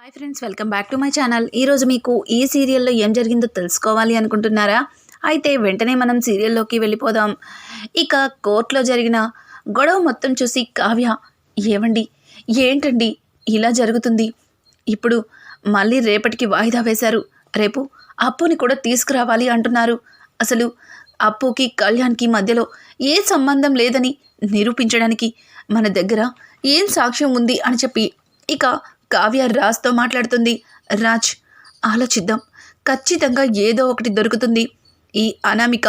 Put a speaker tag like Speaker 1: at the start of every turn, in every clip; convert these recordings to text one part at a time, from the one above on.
Speaker 1: Hi friends welcome back to my channel. ఈరోజు మీకు ఈ సీరియల్లో ఏం జరిగిందో తెలుసుకోవాలి అనుకుంటున్నారా? అయితే వెంటనే మనం సీరియల్లోకి వెళ్ళిపోదాం. ఇక కోర్టులో జరిగిన గొడవ మొత్తం చూసి కావ్య ఏమండి ఏంటండి? ఇలా జరుగుతుంది. ఇప్పుడు మళ్ళీ రేపటికి వాయిదా వేశారు. రేపు అప్పుని కూడా తీసుకురావాలి అంటున్నారు. అసలు అప్పుకి కళ్యాణ్కి మధ్యలో ఏ సంబంధం లేదని నిరూపించడానికి మన దగ్గర ఏం సాక్ష్యం ఉంది? అని చెప్పి ఇక కావ్య రాజ్తో మాట్లాడుతుంది. రాజ్ ఆలోచిద్దాం. ఖచ్చితంగా ఏదో ఒకటి దొరుకుతుంది. ఈ అనామిక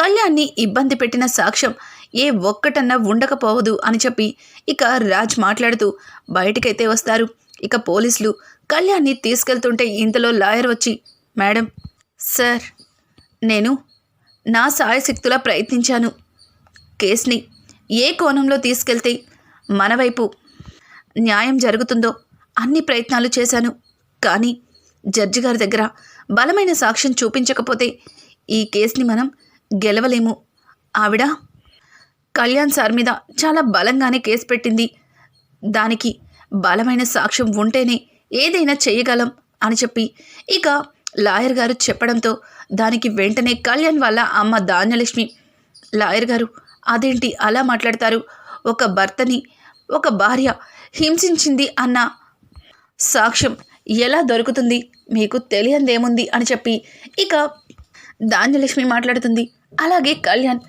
Speaker 1: కళ్యాణ్ని ఇబ్బంది పెట్టిన సాక్ష్యం ఏ ఒక్కటన్నా ఉండకపోవదు అని చెప్పి ఇక రాజ్ మాట్లాడుతూ బయటికైతే వస్తారు. ఇక పోలీసులు కళ్యాణ్ని తీసుకెళ్తుంటే ఇంతలో లాయర్ వచ్చి మేడం సార్ నేను నా సాయశక్తులా ప్రయత్నించాను. కేసుని ఏ కోణంలో తీసుకెళ్తే మన వైపు న్యాయం జరుగుతుందో అన్ని ప్రయత్నాలు చేశాను. కానీ జడ్జి గారి దగ్గర బలమైన సాక్ష్యం చూపించకపోతే ఈ కేసుని మనం గెలవలేము. ఆవిడ కళ్యాణ్ సార్ మీద చాలా బలంగానే కేసు పెట్టింది. దానికి బలమైన సాక్ష్యం ఉంటేనే ఏదైనా చేయగలం అని చెప్పి ఇక లాయర్ గారు చెప్పడంతో దానికి వెంటనే కళ్యాణ్ వాళ్ళ అమ్మ ధాన్యలక్ష్మి లాయర్ గారు అదేంటి అలా మాట్లాడతారు? ఒక భర్తని ఒక భార్య హింసించింది అన్న సాక్ష్యం ఎలా దొరుకుతుంది? మీకు తెలియందేముంది? అని చెప్పి ఇక ధాన్యలక్ష్మి మాట్లాడుతుంది. అలాగే కళ్యాణ్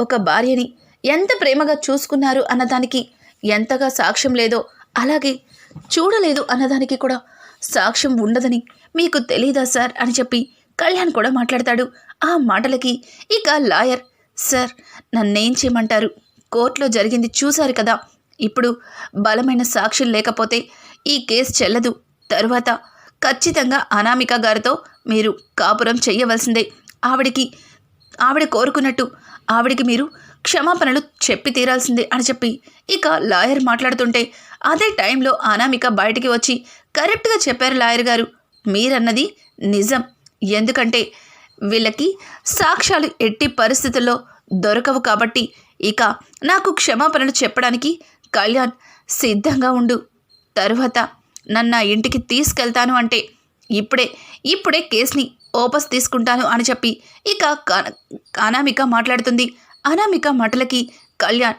Speaker 1: ఒక భార్యని ఎంత ప్రేమగా చూసుకున్నారు అన్నదానికి ఎంతగా సాక్ష్యం లేదో అలాగే చూడలేదు అన్నదానికి కూడా సాక్ష్యం ఉండదని మీకు తెలీదా సార్? అని చెప్పి కళ్యాణ్ కూడా మాట్లాడతాడు. ఆ మాటలకి ఇక లాయర్ సార్ నన్నేం చేయమంటారు? కోర్టులో జరిగింది చూశారు కదా. ఇప్పుడు బలమైన సాక్షులు లేకపోతే ఈ కేసు చెల్లదు. తరువాత ఖచ్చితంగా అనామిక గారితో మీరు కాపురం చేయవలసిందే ఆవిడికి ఆవిడ కోరుకున్నట్టు ఆవిడికి మీరు క్షమాపణలు చెప్పి తీరాల్సిందే అని చెప్పి ఇక లాయర్ మాట్లాడుతుంటే అదే టైంలో అనామిక బయటికి వచ్చి కరెక్ట్గా చెప్పారు లాయర్ గారు. మీరన్నది నిజం. ఎందుకంటే వీళ్ళకి సాక్ష్యాలు ఎట్టి పరిస్థితుల్లో దొరకవు కాబట్టి ఇక నాకు క్షమాపణలు చెప్పడానికి కళ్యాణ్ సిద్ధంగా ఉండు. తరువాత నన్ను ఇంటికి తీసుకెళ్తాను అంటే ఇప్పుడే ఇప్పుడే కేసుని ఓపస్ తీసుకుంటాను అని చెప్పి ఇక కా- అనామిక మాట్లాడుతుంది. అనామిక మాటలకి కళ్యాణ్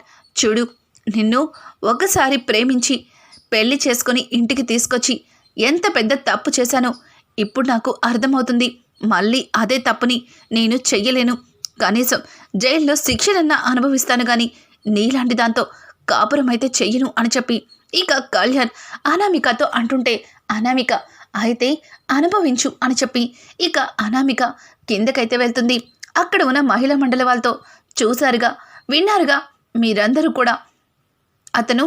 Speaker 1: చూడు నిన్ను ఒకసారి ప్రేమించి పెళ్ళి చేసుకొని ఇంటికి తీసుకొచ్చి ఎంత పెద్ద తప్పు చేశానో ఇప్పుడు నాకు అర్థమవుతుంది. మళ్ళీ అదే తప్పుని నేను చెయ్యలేను. కనీసం జైల్లో శిక్షనన్నా అనుభవిస్తాను కానీ నీలాంటి దాంతో కాపురం అయితే చెయ్యను అని చెప్పి ఇక కళ్యాణ్ అనామికతో అంటుంటే అనామిక అయితే అనుభవించు అని చెప్పి ఇక అనామిక కిందకైతే వెళ్తుంది. అక్కడ ఉన్న మహిళా మండలి వాళ్ళతో చూశారుగా విన్నారుగా మీరందరూ కూడా. అతను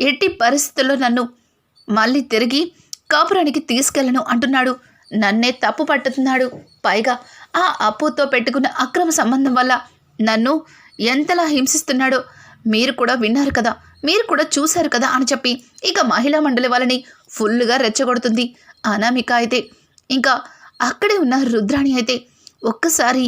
Speaker 1: ఎట్టి పరిస్థితుల్లో నన్ను మళ్ళీ తిరిగి కాపురానికి తీసుకెళ్ళను అంటున్నాడు. నన్నే తప్పు పట్టుతున్నాడు. పైగా ఆ అప్పుతో పెట్టుకున్న అక్రమ సంబంధం వల్ల నన్ను ఎంతలా హింసిస్తున్నాడో మీరు కూడా విన్నారు కదా మీరు కూడా చూశారు కదా అని చెప్పి ఇక మహిళా మండలి వాళ్ళని ఫుల్గా రెచ్చగొడుతుంది. అనామిక అయితే ఇంకా అక్కడే ఉన్న రుద్రాణి అయితే ఒక్కసారి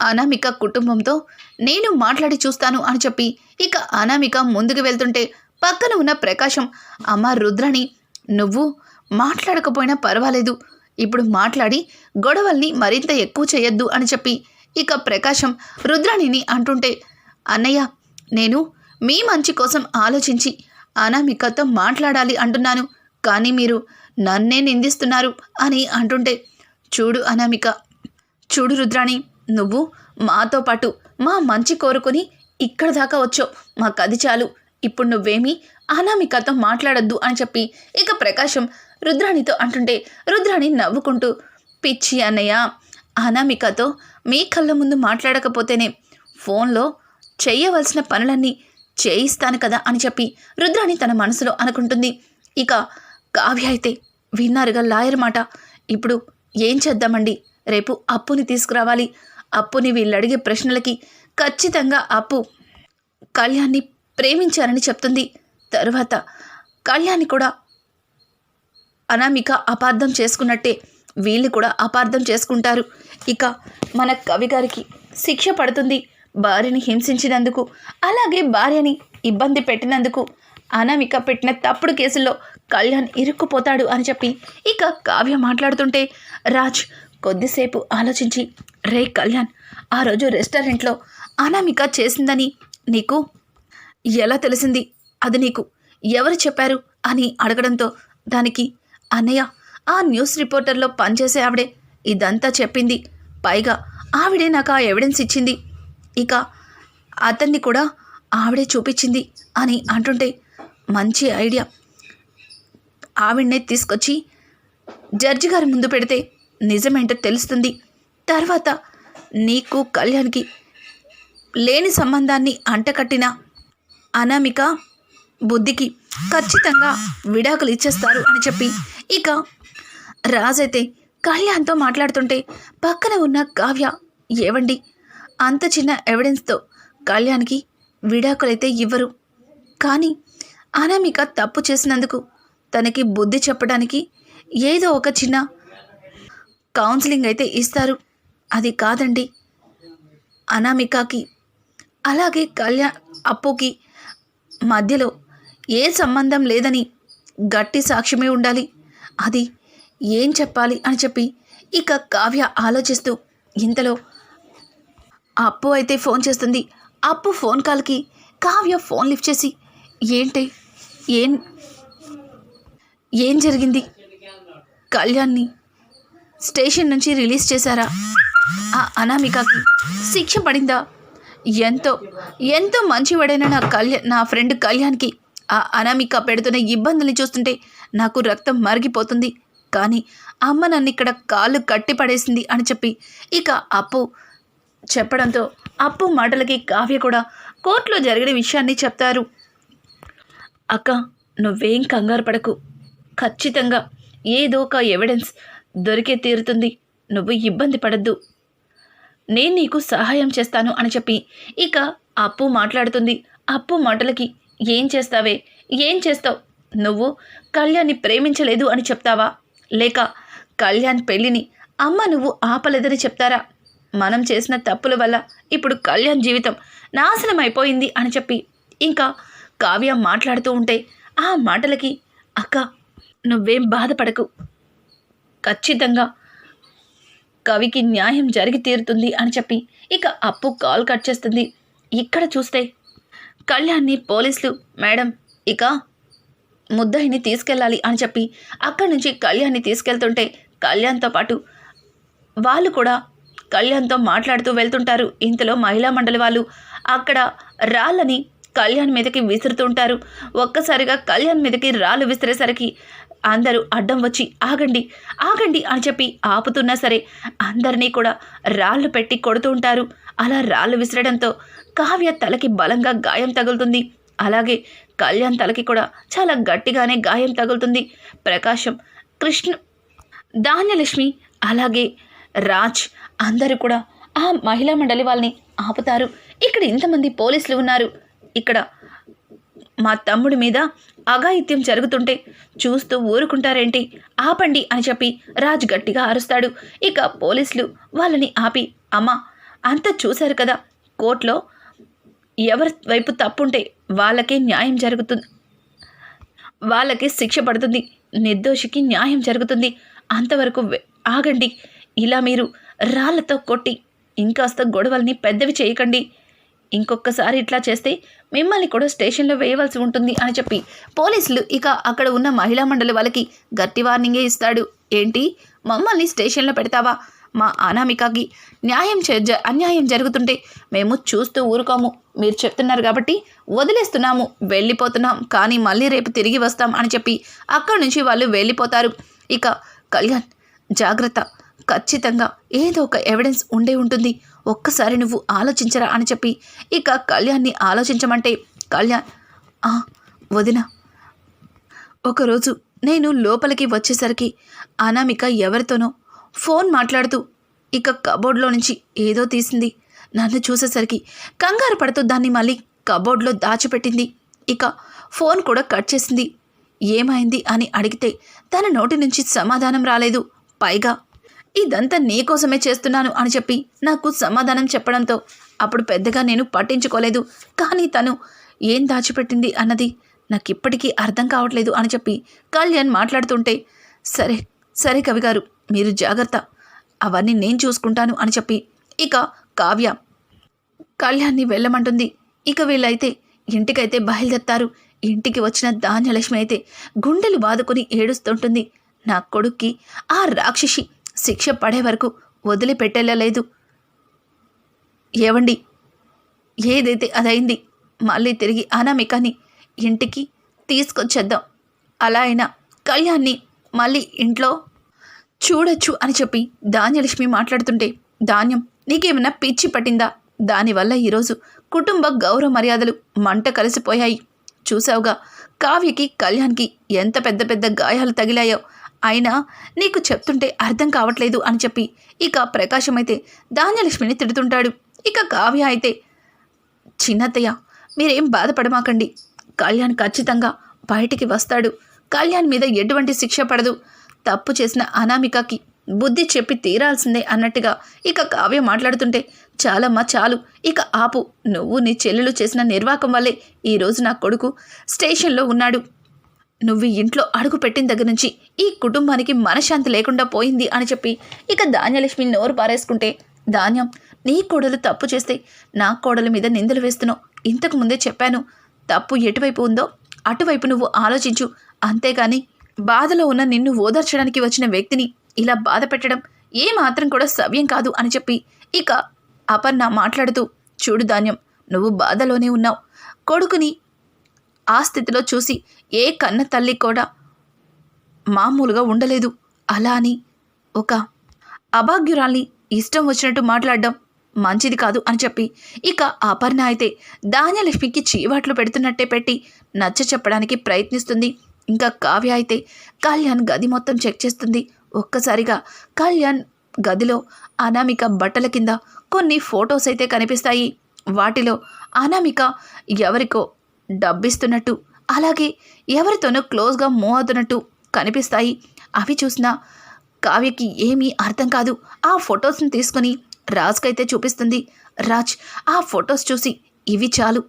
Speaker 1: అనామిక కుటుంబంతో నేను మాట్లాడి చూస్తాను అని చెప్పి ఇక అనామిక ముందుకు వెళ్తుంటే పక్కన ఉన్న ప్రకాశం అమ్మ రుద్రాణి నువ్వు మాట్లాడకపోయినా పర్వాలేదు ఇప్పుడు మాట్లాడి గొడవల్ని మరింత ఎక్కువ చేయొద్దు అని చెప్పి ఇక ప్రకాశం రుద్రాణిని అంటుంటే అన్నయ్య నేను మీ మంచి కోసం ఆలోచించి అనామికతో మాట్లాడాలి అంటున్నాను. కానీ మీరు నన్నే నిందిస్తున్నారు అని అంటుంటే చూడు అనామిక. చూడు రుద్రాణి నువ్వు మాతో పాటు మా మంచి కోరుకొని ఇక్కడ దాకా వచ్చావు. మాకు అది చాలు. ఇప్పుడు నువ్వేమీ అనామికతో మాట్లాడొద్దు అని చెప్పి ఇక ప్రకాశం రుద్రాణితో అంటుంటే రుద్రాణి నవ్వుకుంటూ పిచ్చి అన్నయ్య అనామికతో మీ కళ్ళ ముందు మాట్లాడకపోతేనే ఫోన్లో చేయవలసిన పనులన్నీ చేయిస్తాను కదా అని చెప్పి రుద్రాణి తన మనసులో అనుకుంటుంది. ఇక కావ్య అయితే విన్నారుగా లాయర్ మాట. ఇప్పుడు ఏం చేద్దామండి? రేపు అప్పుని తీసుకురావాలి. అప్పుని వీళ్ళు అడిగే ప్రశ్నలకి ఖచ్చితంగా అప్పు కళ్యాణ్ని ప్రేమించారని చెప్తుంది. తరువాత కళ్యాణ్ని కూడా అనామిక అపార్థం చేసుకున్నట్టే వీళ్ళు కూడా అపార్థం చేసుకుంటారు. ఇక మన కవి గారికి శిక్ష పడుతుంది. భార్యని హింసించినందుకు అలాగే భార్యని ఇబ్బంది పెట్టినందుకు అనామిక పెట్టిన తప్పుడు కేసుల్లో కళ్యాణ్ ఇరుక్కుపోతాడు అని చెప్పి ఇక కావ్య మాట్లాడుతుంటే రాజ్ కొద్దిసేపు ఆలోచించి రే కళ్యాణ్ ఆ రోజు రెస్టారెంట్లో అనామిక చేసిందని నీకు ఎలా తెలిసింది? అది నీకు ఎవరు చెప్పారు? అని అడగడంతో దానికి అన్నయ్య ఆ న్యూస్ రిపోర్టర్లో పనిచేసే ఆవిడే ఇదంతా చెప్పింది. పైగా ఆవిడే నాకు ఆ ఎవిడెన్స్ ఇచ్చింది. ఇక అతన్ని కూడా ఆవిడే చూపించింది అని అంటుంటే మంచి ఐడియా. ఆవిడనే తీసుకొచ్చి జడ్జి గారి ముందు పెడితే నిజమేంటో తెలుస్తుంది. తర్వాత నీకు కళ్యాణ్కి లేని సంబంధాన్ని అంటకట్టిన అనామిక బుద్ధికి ఖచ్చితంగా విడాకులు ఇచ్చేస్తారు అని చెప్పి ఇక రాజైతే కళ్యాణ్తో మాట్లాడుతుంటే పక్కన ఉన్న కావ్య ఏవండి అంత చిన్న ఎవిడెన్స్తో కళ్యాణ్కి విడాకులైతే ఇవ్వరు. కానీ అనామిక తప్పు చేసినందుకు తనకి బుద్ధి చెప్పడానికి ఏదో ఒక చిన్న కౌన్సిలింగ్ అయితే ఇస్తారు. అది కాదండి. అనామికకి అలాగే కళ్యాణ్ అప్పుకి మధ్యలో ఏ సంబంధం లేదని గట్టి సాక్ష్యమే ఉండాలి. అది ఏం చెప్పాలి అని చెప్పి ఇక కావ్య ఆలోచిస్తూ ఇంతలో అప్పు అయితే ఫోన్ చేస్తుంది. అప్పు ఫోన్ కాల్కి కావ్య ఫోన్ లిఫ్ట్ చేసి ఏంటి? ఏం ఏం జరిగింది? కళ్యాణ్ని స్టేషన్ నుంచి రిలీజ్ చేశారా? ఆ అనామికకి శిక్ష పడిందా? ఎంతో ఎంతో మంచివాడైన నా కళ్యాణ్ నా ఫ్రెండ్ కళ్యాణ్కి ఆ అనామిక పెడుతున్న ఇబ్బందుల్ని చూస్తుంటే నాకు రక్తం మరిగిపోతుంది. కానీ అమ్మ నన్ను ఇక్కడ కాళ్ళు కట్టి పడేసింది అని చెప్పి ఇక అప్పు చెప్పడంతో అప్పు మాటలకి కావ్య కూడా కోర్టులో జరిగిన విషయాన్ని చెప్తారు. అక్క నువ్వేం కంగారు పడకు. ఖచ్చితంగా ఏదో ఒక ఎవిడెన్స్ దొరికే తీరుతుంది. నువ్వు ఇబ్బంది పడద్దు. నేను నీకు సహాయం చేస్తాను అని చెప్పి ఇక అప్పు మాట్లాడుతుంది. అప్పు మాటలకి ఏం చేస్తావే? ఏం చేస్తావు? నువ్వు కళ్యాణ్ని ప్రేమించలేదు అని చెప్తావా? లేక కళ్యాణ్ పెళ్ళిని అమ్మ నువ్వు ఆపలేదని చెప్తారా? మనం చేసిన తప్పుల వల్ల ఇప్పుడు కళ్యాణ్ జీవితం నాశనం అయిపోయింది అని చెప్పి ఇంకా కావ్య మాట్లాడుతూ ఉంటే ఆ మాటలకి అక్క నువ్వేం బాధపడకు. ఖచ్చితంగా కవికి న్యాయం జరిగి తీరుతుంది అని చెప్పి ఇక అప్పు కాల్ కట్ చేస్తుంది. ఇక్కడ చూస్తే కళ్యాణ్ని పోలీసులు మేడం ఇక ముద్దాయిని తీసుకెళ్ళాలి అని చెప్పి అక్కడి నుంచి కళ్యాణ్ని తీసుకెళ్తుంటే కళ్యాణ్తో పాటు వాళ్ళు కూడా కళ్యాణ్తో మాట్లాడుతూ వెళ్తుంటారు. ఇంతలో మహిళా మండలి వాళ్ళు అక్కడ రాళ్ళని కళ్యాణ్ మీదకి విసురుతుంటారు ఒక్కసారిగా కళ్యాణ్ మీదకి రాళ్ళు విసిరేసరికి అందరూ అడ్డం వచ్చి ఆగండి ఆగండి అని చెప్పి ఆపుతున్నా సరే అందరినీ కూడా రాళ్ళు పెట్టి కొడుతూ ఉంటారు. అలా రాళ్ళు విసరడంతో కావ్య తలకి బలంగా గాయం తగులుతుంది. అలాగే కళ్యాణ్ తలకి కూడా చాలా గట్టిగానే గాయం తగులుతుంది. ప్రకాశం కృష్ణ ధాన్యలక్ష్మి అలాగే రాజ్ అందరూ కూడా ఆ మహిళా మండలి వాళ్ళని ఆపుతారు. ఇక్కడ ఇంతమంది పోలీసులు ఉన్నారు. ఇక్కడ మా తమ్ముడి మీద అఘాయిత్యం జరుగుతుంటే చూస్తూ ఊరుకుంటారేంటి? ఆపండి అని చెప్పి రాజ్ గట్టిగా అరుస్తాడు. ఇక పోలీసులు వాళ్ళని ఆపి అమ్మా అంతా చూశారు కదా కోర్టులో ఎవరి వైపు తప్పుంటే వాళ్ళకే న్యాయం జరుగుతుంది. వాళ్ళకి శిక్ష పడుతుంది. నిర్దోషికి న్యాయం జరుగుతుంది. అంతవరకు ఆగండి. ఇలా మీరు రాళ్ళతో కొట్టి ఇంకాస్త గొడవల్ని పెద్దవి చేయకండి. ఇంకొకసారి ఇట్లా చేస్తే మిమ్మల్ని కూడా స్టేషన్లో వేయవలసి ఉంటుంది అని చెప్పి పోలీసులు ఇక అక్కడ ఉన్న మహిళా మండలి వాళ్ళకి గట్టి వార్నింగే ఇస్తాడు. ఏంటి? మమ్మల్ని స్టేషన్లో పెడతావా? మా అనామికకి న్యాయం చే జ- అన్యాయం జరుగుతుంటే మేము చూస్తూ ఊరుకోము. మీరు చెప్తున్నారు కాబట్టి వదిలేస్తున్నాము. వెళ్ళిపోతున్నాం. కానీ మళ్ళీ రేపు తిరిగి వస్తాం అని చెప్పి అక్కడి నుంచి వాళ్ళు వెళ్ళిపోతారు. ఇక కళ్యాణ్ జాగ్రత్త. ఖచ్చితంగా ఏదో ఒక ఎవిడెన్స్ ఉండే ఉంటుంది. ఒక్కసారి నువ్వు ఆలోచించరా అని చెప్పి ఇక కళ్యాణ్ని ఆలోచించమంటే కళ్యాణ్ వదిన ఒకరోజు నేను లోపలికి వచ్చేసరికి అనామిక ఎవరితోనో ఫోన్ మాట్లాడుతూ ఇక కబోర్డ్లో నుంచి ఏదో తీసింది. నన్ను చూసేసరికి కంగారు పడుతూ దాన్ని మళ్ళీ కబోర్డ్లో దాచిపెట్టింది. ఇక ఫోన్ కూడా కట్ చేసింది. ఏమైంది అని అడిగితే తన నోటి నుంచి సమాధానం రాలేదు. పైగా ఇదంతా నీకోసమే చేస్తున్నాను అని చెప్పి నాకు సమాధానం చెప్పడంతో అప్పుడు పెద్దగా నేను పట్టించుకోలేదు. కానీ తను ఏం దాచిపెట్టింది అన్నది నాకు ఇప్పటికీ అర్థం కావట్లేదు అని చెప్పి కళ్యాణ్ మాట్లాడుతుంటే సరే సరే కవి గారు మీరు జాగ్రత్త. అవన్నీ నేను చూసుకుంటాను అని చెప్పి ఇక కావ్య కళ్యాణ్ని వెళ్ళమంటుంది. ఇక వీళ్ళైతే ఇంటికైతే బయలుదేరుతారు. ఇంటికి వచ్చిన ధాన్యలక్ష్మి అయితే గుండెలు బాదుకొని ఏడుస్తుంటుంది. నా కొడుక్కి ఆ రాక్షసి శిక్ష పడే వరకు వదిలిపెట్టేలేదు ఏవండి? ఏదైతే అదైంది మళ్ళీ తిరిగి అనామికని ఇంటికి తీసుకొచ్చేద్దాం. అలా అయినా కళ్యాణ్ని మళ్ళీ ఇంట్లో చూడొచ్చు అని చెప్పి ధాన్యలక్ష్మి మాట్లాడుతుంటే ధాన్యం నీకేమైనా పిచ్చి పట్టిందా? దానివల్ల ఈరోజు కుటుంబ గౌరవ మర్యాదలు మంట కలిసిపోయాయి. చూసావుగా కావ్యకి కళ్యాణ్కి ఎంత పెద్ద పెద్ద గాయాలు తగిలాయో అయినా నీకు చెప్తుంటే అర్థం కావట్లేదు అని చెప్పి ఇక ప్రకాశం అయితే ధాన్యలక్ష్మిని తిడుతుంటాడు. ఇక కావ్య అయితే చిన్నత్తయ్య మీరేం బాధపడమాకండి. కళ్యాణ్ ఖచ్చితంగా బయటికి వస్తాడు. కళ్యాణ్ మీద ఎటువంటి శిక్ష పడదు. తప్పు చేసిన అనామికకి బుద్ధి చెప్పి తీరాల్సిందే అన్నట్టుగా ఇక కావ్య మాట్లాడుతుంటే చాలమ్మా చాలు. ఇక ఆపు. నువ్వు నీ చెల్లెలు చేసిన నిర్వాకం వల్లే ఈరోజు నా కొడుకు స్టేషన్లో ఉన్నాడు. నువ్వు ఇంట్లో అడుగు పెట్టిన దగ్గర నుంచి ఈ కుటుంబానికి మనశ్శాంతి లేకుండా పోయింది అని చెప్పి ఇక ధాన్యలక్ష్మి నోరు పారేసుకుంటే ధాన్యం నీ కోడలు తప్పు చేస్తే నా కోడల మీద నిందలు వేస్తున్నావు ఇంతకు ముందే చెప్పాను. తప్పు ఎటువైపు ఉందో అటువైపు నువ్వు ఆలోచించు. అంతేగాని బాధలో ఉన్న నిన్ను ఓదార్చడానికి వచ్చిన వ్యక్తిని ఇలా బాధ పెట్టడం ఏ మాత్రం కూడా సవ్యం కాదు అని చెప్పి ఇక అపర్ణ మాట్లాడుతూ చూడు ధాన్యం నువ్వు బాధలోనే ఉన్నావు. కొడుకుని ఆ స్థితిలో చూసి ఏ కన్న తల్లి కూడా మామూలుగా ఉండలేదు. అలా అని ఒక అభాగ్యురాల్ని ఇష్టం వచ్చినట్టు మాట్లాడడం మంచిది కాదు అని చెప్పి ఇక అపర్ణ అయితే ధాన్యలక్ష్మికి చీవాట్లు పెడుతున్నట్టే పెట్టి నచ్చ చెప్పడానికి ప్రయత్నిస్తుంది. ఇంకా కావ్య అయితే కళ్యాణ్ గది మొత్తం చెక్ చేస్తుంది. ఒక్కసారిగా కళ్యాణ్ గదిలో అనామిక బట్టల కింద కొన్ని ఫొటోస్ అయితే కనిపిస్తాయి. వాటిలో అనామిక ఎవరికో డబ్బిస్తున్నట్టు అలాగే ఎవరితోనో క్లోజ్గా మూవ్ అవుతున్నట్టు కనిపిస్తాయి. అవి చూసిన కావ్యకి ఏమీ అర్థం కాదు. ఆ ఫొటోస్ని తీసుకుని రాజ్కైతే చూపిస్తుంది. రాజ్ ఆ ఫొటోస్ చూసి ఇవి చాలు.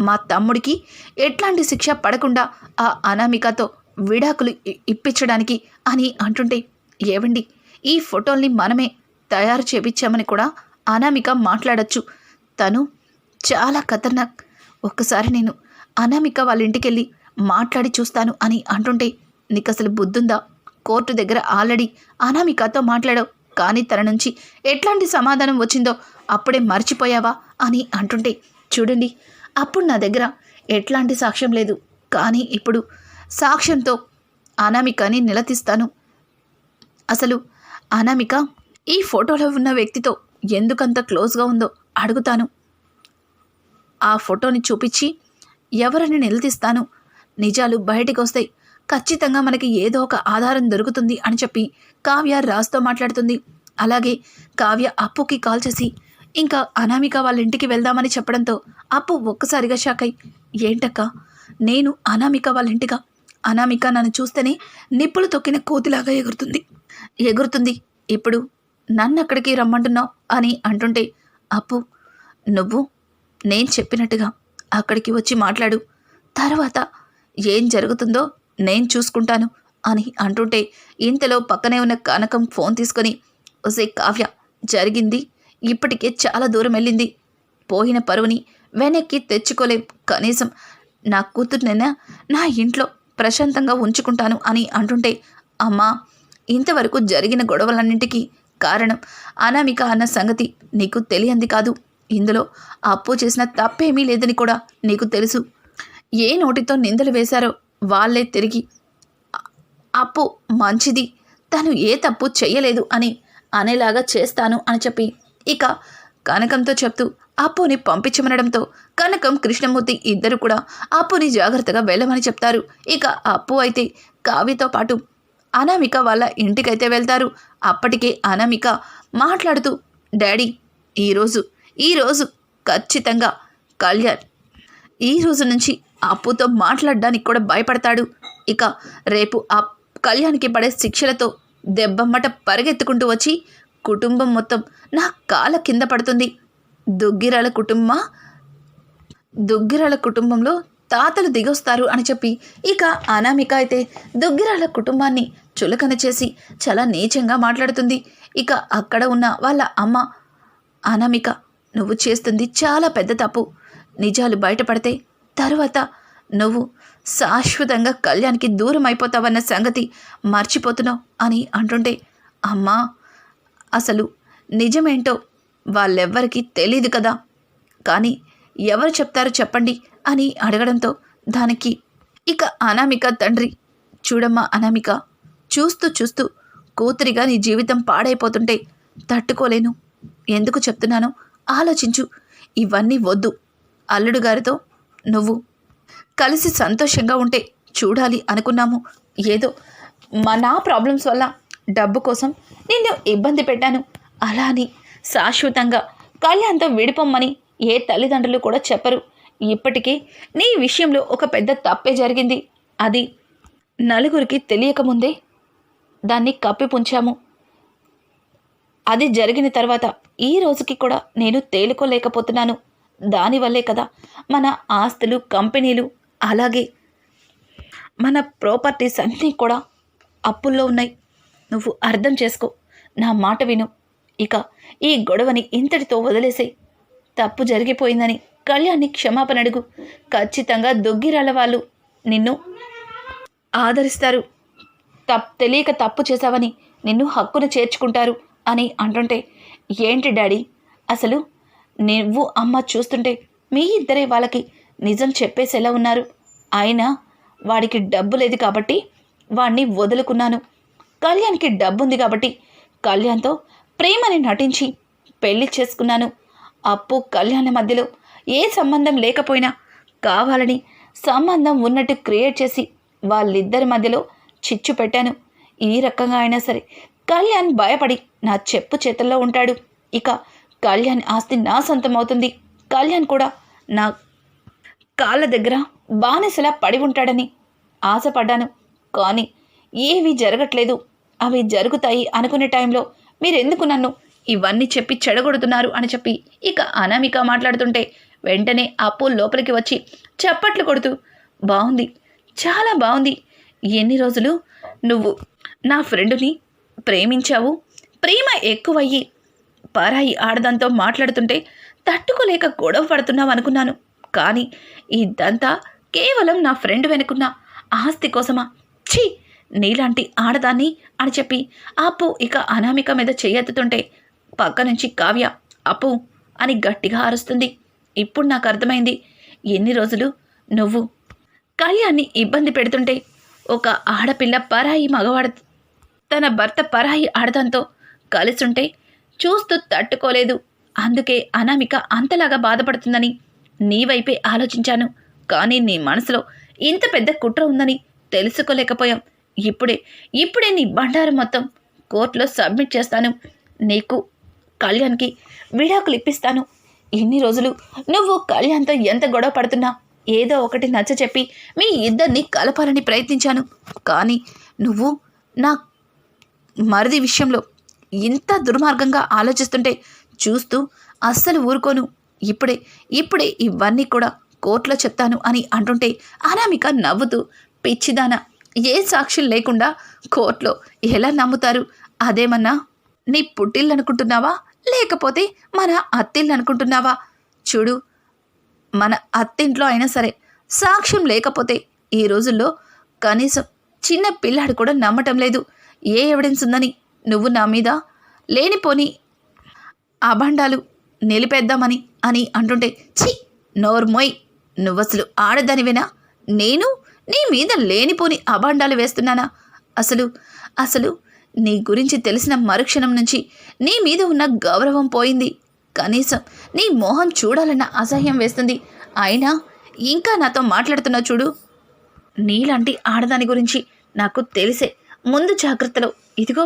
Speaker 1: మా తమ్ముడికి ఎట్లాంటి శిక్ష పడకుండా ఆ అనామికతో విడాకులు ఇప్పించడానికి అని అంటుంటే ఏవండి ఈ ఫోటోల్ని మనమే తయారు చేపించామని కూడా అనామిక మాట్లాడచ్చు. తను చాలా ఖతర్నాక్. ఒక్కసారి నేను అనామిక వాళ్ళ ఇంటికి వెళ్ళి మాట్లాడి చూస్తాను అని అంటుంటే నీకు అసలు బుద్ధుందా? కోర్టు దగ్గర ఆల్రెడీ అనామికతో మాట్లాడావు. కానీ తన నుంచి ఎట్లాంటి సమాధానం వచ్చిందో అప్పుడే మర్చిపోయావా అని అంటుంటే చూడండి అప్పుడు నా దగ్గర ఎట్లాంటి సాక్ష్యం లేదు. కానీ ఇప్పుడు సాక్ష్యంతో అనామికని నిలదీస్తాను. అసలు అనామిక ఈ ఫోటోలో ఉన్న వ్యక్తితో ఎందుకంత క్లోజ్గా ఉందో అడుగుతాను. ఆ ఫోటోని చూపించి ఎవరిని నిలదీస్తాను? నిజాలు బయటికొస్తాయి. ఖచ్చితంగా మనకి ఏదో ఒక ఆధారం దొరుకుతుంది అని చెప్పి కావ్య రాజుతో మాట్లాడుతుంది. అలాగే కావ్య అప్పుకి కాల్ చేసి ఇంకా అనామిక వాళ్ళ ఇంటికి వెళ్దామని చెప్పడంతో అప్పు ఒక్కసారిగా షాక్ అయి ఏంటక్క? నేను అనామిక వాళ్ళ ఇంటిగా అనామిక నన్ను చూస్తేనే నిప్పులు తొక్కిన కోతిలాగా ఎగురుతుంది. ఎగురుతుంది. ఇప్పుడు నన్ను అక్కడికి రమ్మంటున్నావు అని అంటుంటే అప్పు నువ్వు నేను చెప్పినట్టుగా అక్కడికి వచ్చి మాట్లాడు. తర్వాత ఏం జరుగుతుందో నేను చూసుకుంటాను అని అంటుంటే ఇంతలో పక్కనే ఉన్న కనకం ఫోన్ తీసుకొని ఒసే కావ్య జరిగింది. ఇప్పటికే చాలా దూరం వెళ్ళింది. పోయిన పరువుని వెనక్కి తెచ్చుకోలేం. కనీసం నా కూతుర్నైనా నా ఇంట్లో ప్రశాంతంగా ఉంచుకుంటాను అని అంటుంటే అమ్మా ఇంతవరకు జరిగిన గొడవలన్నింటికీ కారణం అనామిక అన్న సంగతి నీకు తెలియంది కాదు. ఇందులో అప్పు చేసిన తప్పేమీ లేదని కూడా నీకు తెలుసు. ఏ నోటితో నిందలు వేశారో వాళ్ళే తిరిగి అప్పు మంచిది తను ఏ తప్పు చెయ్యలేదు అని అనేలాగా చేస్తాను అని చెప్పి ఇక కనకంతో చెప్తూ అప్పుని పంపించమనడంతో కనకం కృష్ణమూర్తి ఇద్దరు కూడా అప్పుని జాగ్రత్తగా వెళ్ళమని చెప్తారు. ఇక అప్పు అయితే కావ్యతో పాటు అనామిక వాళ్ళ ఇంటికైతే వెళ్తారు. అప్పటికే అనామిక మాట్లాడుతూ డాడీ ఈరోజు ఈరోజు ఖచ్చితంగా కళ్యాణ్ ఈ రోజు నుంచి అప్పుతో మాట్లాడడానికి కూడా భయపడతాడు. ఇక రేపు ఆ కళ్యాణ్కి పడే శిక్షలతో దెబ్బమ్మట పరిగెత్తుకుంటూ వచ్చి కుటుంబం మొత్తం నా కాళ్ళ కింద పడుతుంది. దుగ్గిరాల కుటుంబ దుగ్గిరాల కుటుంబంలో తాతలు దిగొస్తారు అని చెప్పి ఇక అనామిక అయితే దుగ్గిరాల కుటుంబాన్ని చులకన చేసి చాలా నీచంగా మాట్లాడుతుంది. ఇక అక్కడ ఉన్న వాళ్ళ అమ్మ అనామిక నువ్వు చేస్తుంది చాలా పెద్ద తప్పు. నిజాలు బయటపడితే తరువాత నువ్వు శాశ్వతంగా కళ్యాణ్కి దూరం అయిపోతావన్న సంగతి మర్చిపోతున్నావు అని అంటుంటే అమ్మా అసలు నిజమేంటో వాళ్ళెవ్వరికీ తెలీదు కదా. కానీ ఎవరు చెప్తారో చెప్పండి అని అడగడంతో దానికి ఇక అనామిక తండ్రి చూడమ్మా అనామిక చూస్తూ చూస్తూ కూతురిగా నీ జీవితం పాడైపోతుంటే తట్టుకోలేను. ఎందుకు చెప్తున్నానో ఆలోచించు. ఇవన్నీ వద్దు. అల్లుడు గారితో నువ్వు కలిసి సంతోషంగా ఉంటే చూడాలి అనుకున్నాము. ఏదో మా నా ప్రాబ్లమ్స్ వల్ల డబ్బు కోసం నిన్ను ఇబ్బంది పెట్టాను. అలా అని శాశ్వతంగా కళ్యాణ్తో విడిపోమ్మని ఏ తల్లిదండ్రులు కూడా చెప్పరు. ఇప్పటికీ నీ విషయంలో ఒక పెద్ద తప్పే జరిగింది. అది నలుగురికి తెలియకముందే దాన్ని కప్పిపుంచాము. అది జరిగిన తర్వాత ఈ రోజుకి కూడా నేను తేలుకోలేకపోతున్నాను. దానివల్లే కదా మన ఆస్తులు కంపెనీలు అలాగే మన ప్రాపర్టీస్ అన్నీ కూడా అప్పుల్లో ఉన్నాయి. నువ్వు అర్థం చేసుకో. నా మాట విను. ఇక ఈ గొడవని ఇంతటితో వదిలేసే తప్పు జరిగిపోయిందని కళ్యాణ్ని క్షమాపణ అడుగు. ఖచ్చితంగా దొగ్గిరాల వాళ్ళు నిన్ను ఆదరిస్తారు. తప్ తెలియక తప్పు చేశావని నిన్ను హక్కును చేర్చుకుంటారు. అని అంటుంటే ఏంటి డాడీ? అసలు నువ్వు అమ్మ చూస్తుంటే మీ ఇద్దరే వాళ్ళకి నిజం చెప్పేసేలా ఉన్నారు? అయినా వాడికి డబ్బు లేదు కాబట్టి వాణ్ణి వదులుకున్నాను. కళ్యాణ్కి డబ్బుంది కాబట్టి కళ్యాణ్తో ప్రేమని నటించి పెళ్ళి చేసుకున్నాను. అప్పు కళ్యాణ మధ్యలో ఏ సంబంధం లేకపోయినా కావాలని సంబంధం ఉన్నట్టు క్రియేట్ చేసి వాళ్ళిద్దరి మధ్యలో చిచ్చు పెట్టాను. ఈ రకంగా అయినా సరే కళ్యాణ్ భయపడి నా చెప్పు చేతుల్లో ఉంటాడు. ఇక కళ్యాణ్ ఆస్తి నా సొంతం అవుతుంది కళ్యాణ్ కూడా నా కాళ్ళ దగ్గర బానిసలా పడి ఉంటాడని ఆశపడ్డాను. కానీ ఏవి జరగట్లేదు. అవి జరుగుతాయి అనుకునే టైంలో మీరెందుకు నన్ను ఇవన్నీ చెప్పి చెడగొడుతున్నారు అని చెప్పి ఇక అనామిక మాట్లాడుతుంటే వెంటనే అప్పు లోపలికి వచ్చి చప్పట్లు కొడుతూ బాగుంది చాలా బాగుంది ఎన్ని రోజులు నువ్వు నా ఫ్రెండుని ప్రేమించావు? ప్రేమ ఎక్కువయ్యి పరాయి ఆడదంతో మాట్లాడుతుంటే తట్టుకోలేక గొడవ పడుతున్నావు అనుకున్నాను. కానీ ఇదంతా కేవలం నా ఫ్రెండ్ వెనుకున్న ఆస్తి కోసమా? ఛీ! నీలాంటి ఆడదాన్ని అని చెప్పి అప్పు ఇక అనామిక మీద చేయెత్తుతుంటే పక్క నుంచి కావ్య అప్పు అని గట్టిగా అరుస్తుంది. ఇప్పుడు నాకు అర్థమైంది. ఎన్ని రోజులు నువ్వు కళ్యాణ్ని ఇబ్బంది పెడుతుంటే ఒక ఆడపిల్ల పరాయి మగవాడు తన భర్త పరాయి ఆడదంతో కలిసుంటే చూస్తూ తట్టుకోలేదు. అందుకే అనామిక అంతలాగా బాధపడుతుందని నీ వైపే ఆలోచించాను. కానీ నీ మనసులో ఇంత పెద్ద కుట్ర ఉందని తెలుసుకోలేకపోయాం. ఇప్పుడే ఇప్పుడే నీ బండారం మొత్తం కోర్టులో సబ్మిట్ చేస్తాను. నీకు కళ్యాణ్కి విడాకులు ఇప్పిస్తాను. ఇన్ని రోజులు నువ్వు కళ్యాణ్తో ఎంత గొడవ పడుతున్నా ఏదో ఒకటి నచ్చ చెప్పి మీ ఇద్దరిని కలపాలని ప్రయత్నించాను. కానీ నువ్వు నా మరిది విషయంలో ఇంత దుర్మార్గంగా ఆలోచిస్తుంటే చూస్తూ అస్సలు ఊరుకోను. ఇప్పుడే ఇప్పుడే ఇవన్నీ కూడా కోర్టులో చెప్తాను అని అంటుంటే అనామిక నవ్వుతూ పిచ్చిదానా ఏ సాక్ష్యం లేకుండా కోర్టులో ఎలా నమ్ముతారు? అదేమన్నా నీ పుట్టిల్లు అనుకుంటున్నావా లేకపోతే మన అత్తిళ్ళు అనుకుంటున్నావా చూడు మన అత్తింట్లో అయినా సరే సాక్ష్యం లేకపోతే ఈ రోజుల్లో కనీసం చిన్న పిల్లాడు కూడా నమ్మటం లేదు. ఏ ఎవిడెన్స్ ఉందని నువ్వు నా మీద లేనిపోని అభండాలు నిలిపేద్దామని అని అంటుంటే ఛీ నోర్మోయ్ నువ్వసలు ఆడదానివేనా? నేను నీ మీద లేనిపోని అభాండాలు వేస్తున్నానా? అసలు అసలు నీ గురించి తెలిసిన మరుక్షణం నుంచి నీ మీద ఉన్న గౌరవం పోయింది. కనీసం నీ మోహం చూడాలన్న అసహ్యం వేస్తుంది. అయినా ఇంకా నాతో మాట్లాడుతున్నా చూడు. నీలాంటి ఆడదాని గురించి నాకు తెలిసే ముందు జాగ్రత్తలు. ఇదిగో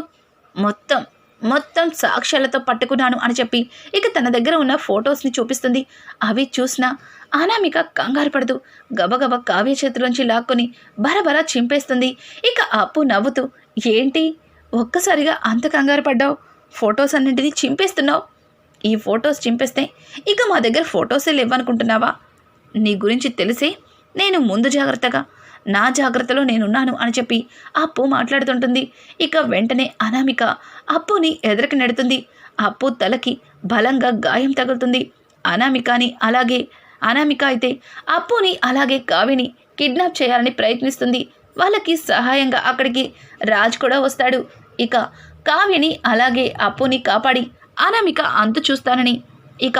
Speaker 1: మొత్తం మొత్తం సాక్ష్యాలతో పట్టుకున్నాను అని చెప్పి ఇక తన దగ్గర ఉన్న ఫొటోస్ని చూపిస్తుంది. అవి చూసిన అనామిక కంగారు పడదు. గబగబ కావ్య చేతిలోంచి లాక్కొని బరబరా చింపేస్తుంది. ఇక అప్పు నవ్వుతూ ఏంటి? ఒక్కసారిగా అంత కంగారు పడ్డావు? ఫొటోస్ అన్నింటినీ చింపేస్తున్నావు? ఈ ఫొటోస్ చింపేస్తే ఇక మా దగ్గర ఫొటోసే లేవనుకుంటున్నావా? నీ గురించి తెలిసే నేను ముందు జాగ్రత్తగా నా జాగ్రత్తలో నేనున్నాను అని చెప్పి అప్పు మాట్లాడుతుంటుంది. ఇక వెంటనే అనామిక అప్పుని ఎదురుకి నెడుతుంది. అప్పు తలకి బలంగా గాయం తగులుతుంది. అనామికని అలాగే అనామిక అయితే అప్పుని అలాగే కావిని కిడ్నాప్ చేయాలని ప్రయత్నిస్తుంది. వాళ్ళకి సహాయంగా అక్కడికి రాజ్ కూడా వస్తాడు. ఇక కావ్యని అలాగే అప్పుని కాపాడి అనామిక అంతు చూస్తానని. ఇక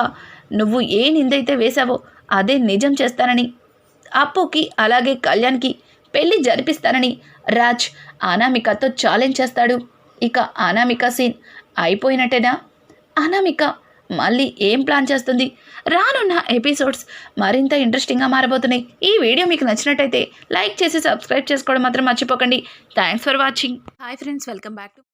Speaker 1: నువ్వు ఏ నిందైతే వేశావో అదే నిజం చేస్తానని అప్పుకి అలాగే కళ్యాణ్కి పెళ్ళి జరిపిస్తానని రాజ్ అనామికతో ఛాలెంజ్ చేస్తాడు. ఇక అనామిక సీన్ అయిపోయినట్టేనా? అనామిక మళ్ళీ ఏం ప్లాన్ చేస్తుంది? రానున్న ఎపిసోడ్స్ మరింత ఇంట్రెస్టింగ్గా మారబోతున్నాయి. ఈ వీడియో మీకు నచ్చినట్టయితే లైక్ చేసి సబ్స్క్రైబ్ చేసుకోవడం మాత్రం మర్చిపోకండి. Thanks for watching hi friends welcome back to